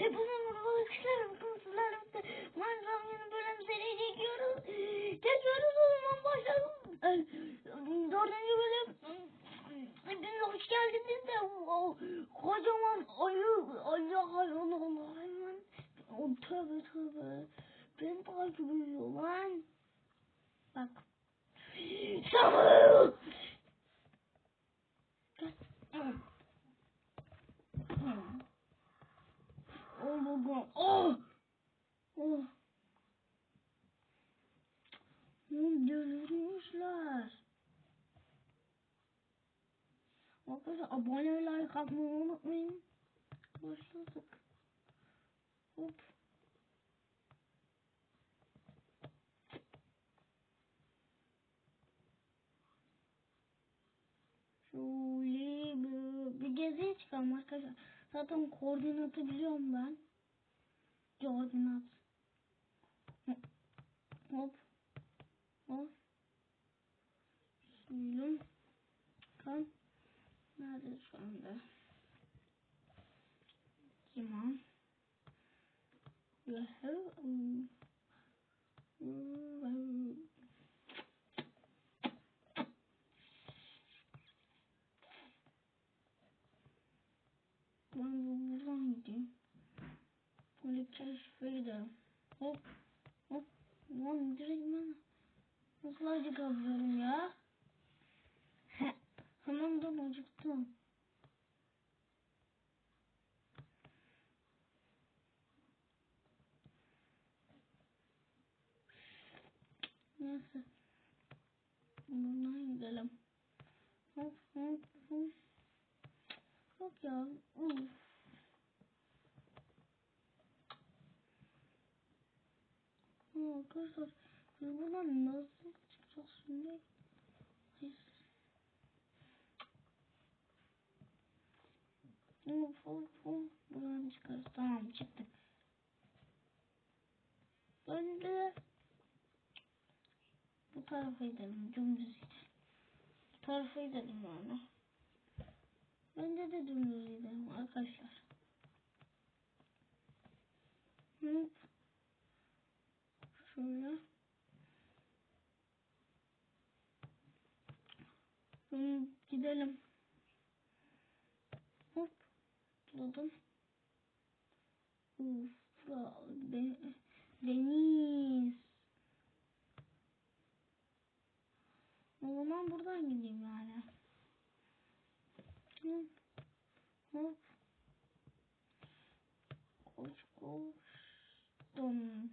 Hepinize merhaba arkadaşlar. Bugün sizlerle birlikte Minecraft yeni bölüm seri çekiyoruz. Çekiyoruz o zaman başlayalım. Dördüncü bölüm. Hepinize hoş geldiniz de o kocaman ayı ayı hayvan Allah hayvan. O tövbe tövbe. Beni takip ediyor lan. Bak. Samuel. Gel. Hmm. Arkadaşlar abone ve like atmayı unutmayın. Başladık. Hop. Şöyle bir, bir geziye çıkalım arkadaşlar. Zaten koordinatı biliyorum ben. Koordinat. Hop. Hop. Suyum. Kan. Nerede şu anda? Tamam. Yahu. Ben bu buradan gideyim. Böyle keşfe gidelim. Hop. Hop. Lan direkt ben nasıl acıkabiliyorum ya? Hemen de acıktım. Neyse. Buradan gidelim. Hop hop hop. Yok ya. Ama Arkadaşlar biz buradan nasıl çıkacağız şimdi? Hop hop hop. Buradan çıkarız. Tamam çıktık. Önce bu tarafa gidelim. Dümdüz gidelim. Bu tarafa gidelim yani. Bence de dümdüz gidelim arkadaşlar. Hop. Şöyle. Hı, gidelim. Hop. Buldum. Uf. ya, De deniz. O zaman buradan gideyim yani. Hop. Hop. Koş koştum.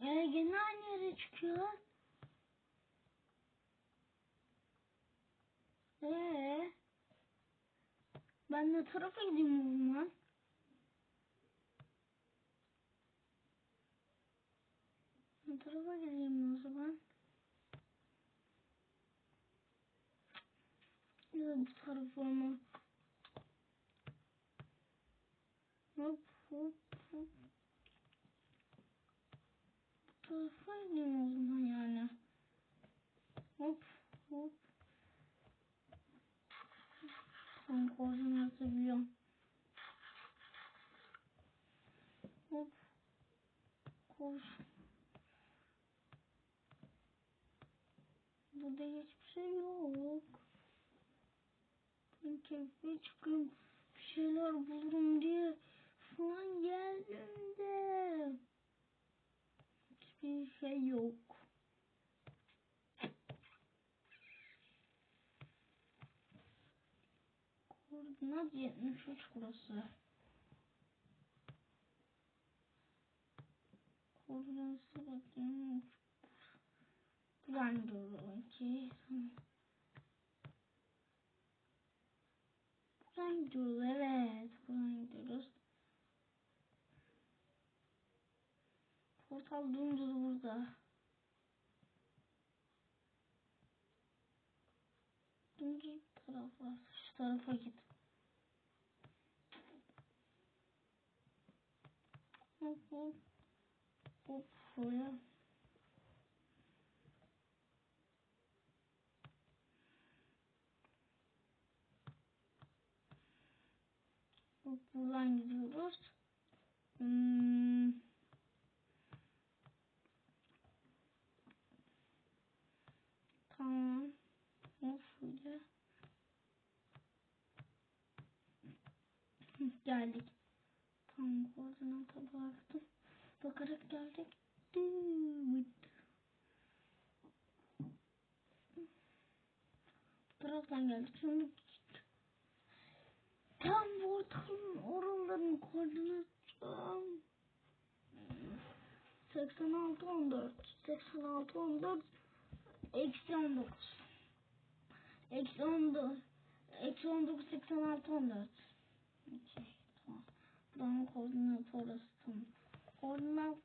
Ee, gene aynı çıkıyor. Ee, ben ne tarafa gideyim o zaman? Ne tarafa gideyim o zaman? Ya bu tarafa mı? Hop hop hop. Bu tarafa gideyim o zaman yani. Hop. Ben koordinatı biliyorum. Hop. Koş. Burada hiçbir şey yok. Ben keyfe çıkayım. Bir şeyler bulurum diye falan geldim de. Hiçbir şey yok. Koordinat 73 burası. Koordinatı bakayım. Okey. Tamam. Buradan gidiyoruz. Evet. Buradan gidiyoruz. Portal dümdüz burada. Dümdüz taraf var. Şu tarafa git. Hop buradan gidiyoruz. Hmm. Tamam. Şöyle. Hı, Geldik. Tamam koordinata baktım. Bakarak geldik. Taraftan geldik. Şimdi tam bu ortalığın oraların koordinatı 86 14 86 14 eksi 19 eksi 14 eksi 19 86 14 Okey, tamam. Buranın koordinatı orası tamam. Koordinat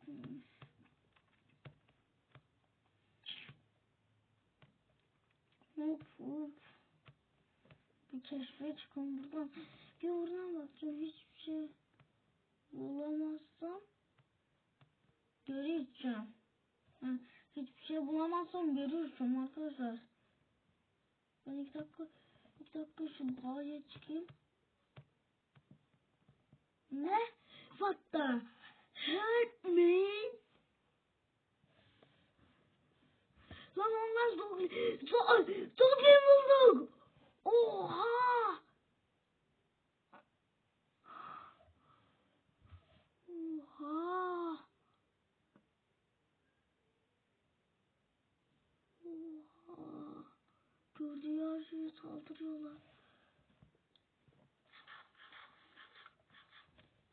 Hop hop. Bir keşfe çıkın buradan. Bir oradan bakacağım. Hiçbir şey bulamazsam geri gideceğim. Yani hiçbir şey bulamazsam gideceğim arkadaşlar. Ben iki dakika, iki dakika şu dağa çıkayım. Ne? What the? Help me! Lan onlar zombi, zo- zombi bulduk! Oha! Oha! Oha! Gördüğü her şeye saldırıyorlar.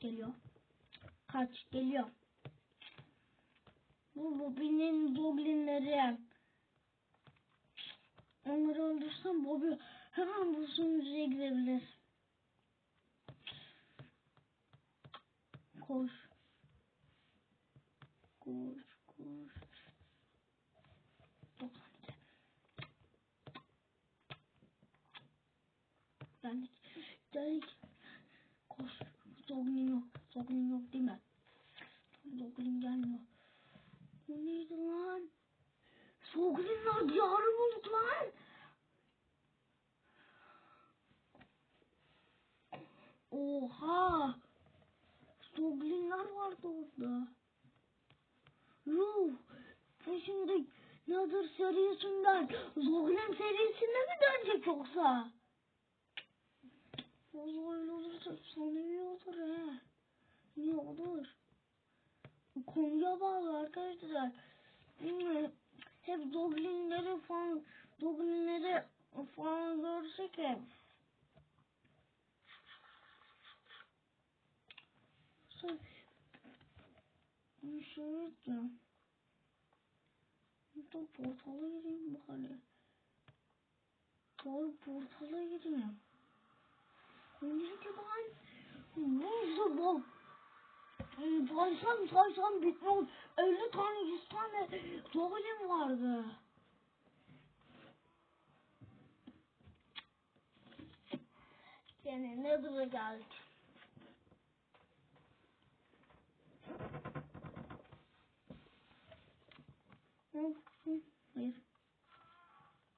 Geliyor. Kaç geliyor. Bu Bobby'nin goblinleri. Onları öldürsem Bobby hemen bu sunucuya girebilir. Koş, koş. 92. Geldik. Geldik. Koş. Zoglin yok. Zoglin yok değil mi? Zoglin gelmiyor. Bu neydi lan? Zoglinler diyarı bulduk lan. Zoglinler vardı orada. Yuh. Bu şimdi Nether serisinden Zoglin serisine mi dönecek yoksa? O öyle olursa efsanevi olur he. Niye olur? Konuya bağlı arkadaşlar. Hep Zoglinleri falan Zoglinleri falan görsek hep. Şey diyeceğim. Dur portala gireyim bari. Doğru portala gireyim. Neydi lan? Buzlu bol. Saysam saysam bitmez. 50 tane 100 tane zolim vardı. Gene Nether'a geldik. Hı, hı, Hayır.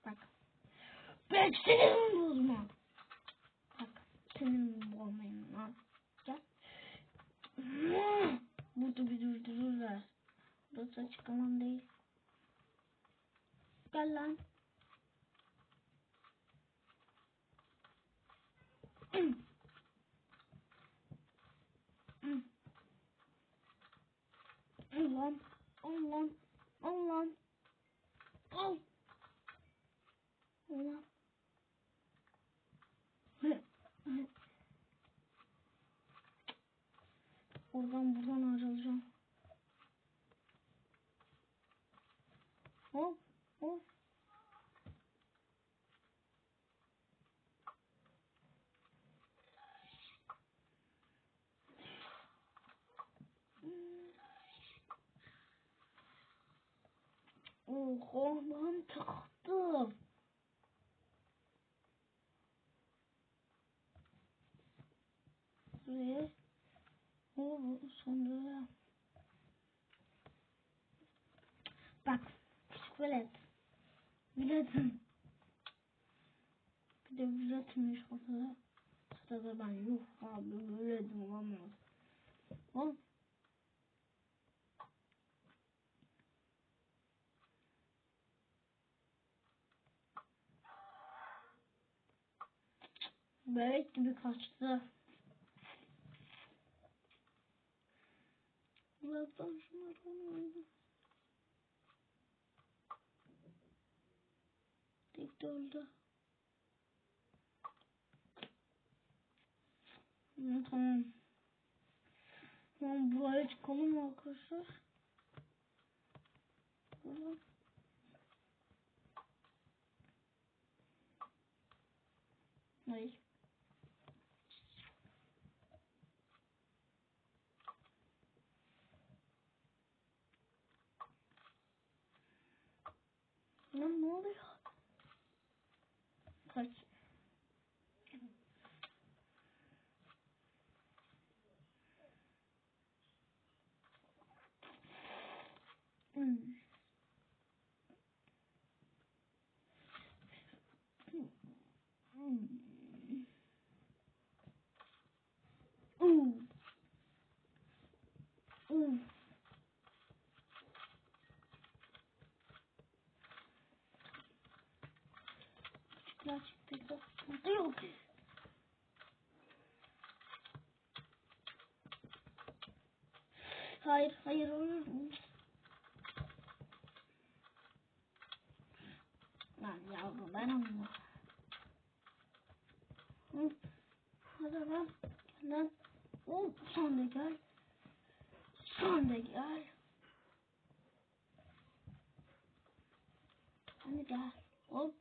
Bak. Ben senin bozma. Bak. Senin bozmayın lan. Gel. Burada bir durdururlar. Burası açık alan değil. Gel lan. Al lan. Al lan. Al lan. Al. Al lan. Oradan buradan ayrılacağım. Hop hop. Lan taktım. Ve o sonra bak küçük velet. Veletim. Bir de veletimmiş ortada. başladı ben yuh abi de olamaz. Oğlum. Bebek gibi kaçtı. Uzaktan şunları alayım. Tek de öldü. Tamam. Tamam buraya çıkalım arkadaşlar. Buradan. Hayır. Ne oluyor? Kaç. Hayır, hayır, hayır. Lan yavrum ben onu. Hı. Hadi lan. Lan. Hop sen de gel. Sen de gel. Sen de gel. Hop.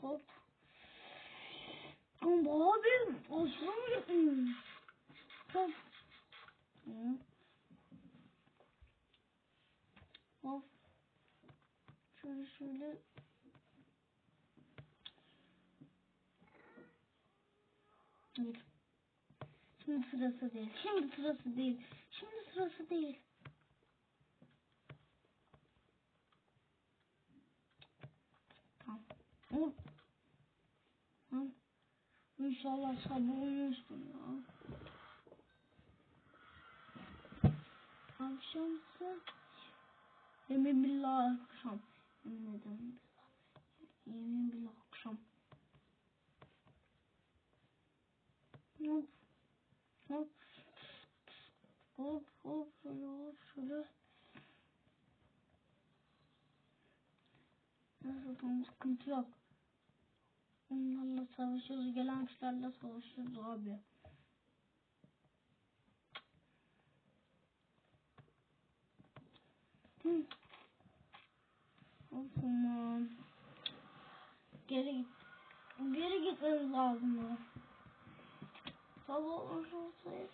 Hop. Ama Hop. Hı. Hop. Şöyle şöyle. Hayır. Şimdi sırası değil. Şimdi sırası değil. Şimdi sırası değil. Tamam. Hop. Hı. İnşallah sabır olmuştur ya. Akşamsa yemin billah akşam. Yemin ederim billah. Yemin billah akşam. Hop. Hop. Hop hop şöyle hop şöyle. Nasıl tamam sıkıntı yok. Onlarla savaşıyoruz. Gelen kuşlarla savaşıyoruz abi. Hı. O geri git. Geri gitmemiz lazım. Sabah olmuş olsaydı.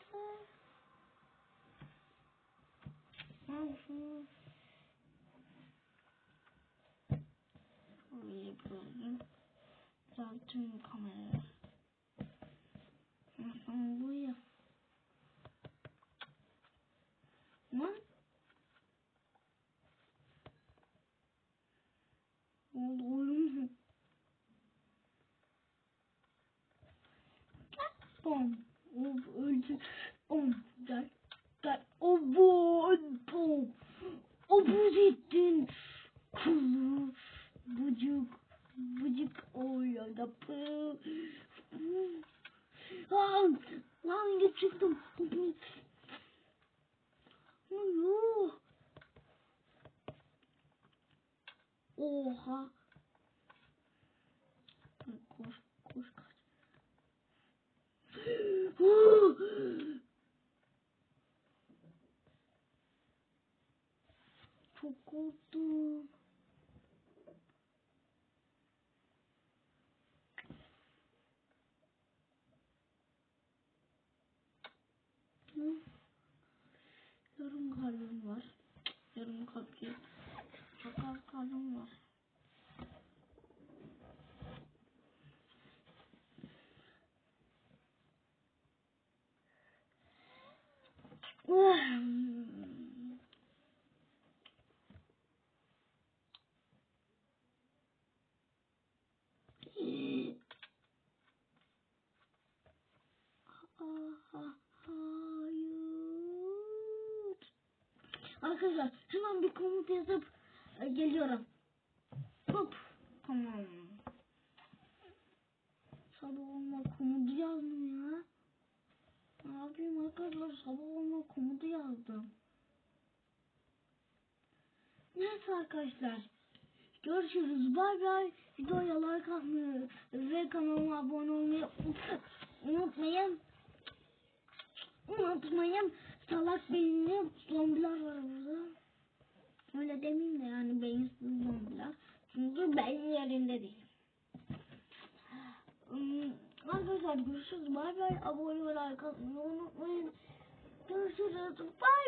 Ben şunu Buraya yapıyorum. Düzeltiyorum kamerayı. Hı, Buraya. Lan. Oldu oyun. Bom. Of öldü. Bom. Gel. Gel. O bu. Bu. O bu gittin. Kuzu. Bucuk. Bucuk. Oy ya pı. Lan. Lan geçirdim. Yuh. Oha. Koş koş kaç. Çok korktum. Hı? Yarım kalbim var. Yarım kalp değil. Çok az kalbim var. Arkadaşlar hemen bir komut yazıp e, geliyorum. Hop. Tamam. Sabah olma komutu yazdım ya. Ne yapayım arkadaşlar sabah olma komutu yazdım. Neyse arkadaşlar. Görüşürüz. Bay bay. Videoya like atmayı ve kanalıma abone olmayı unutmayın. Unutmayın. Salak beyinli zombiler var burada. Öyle demeyeyim de yani beyinsiz zombiler. Çünkü beyin yerinde değil. Hmm, Arkadaşlar görüşürüz. Bay bay. Abone ve like atmayı unutmayın. Görüşürüz. Bay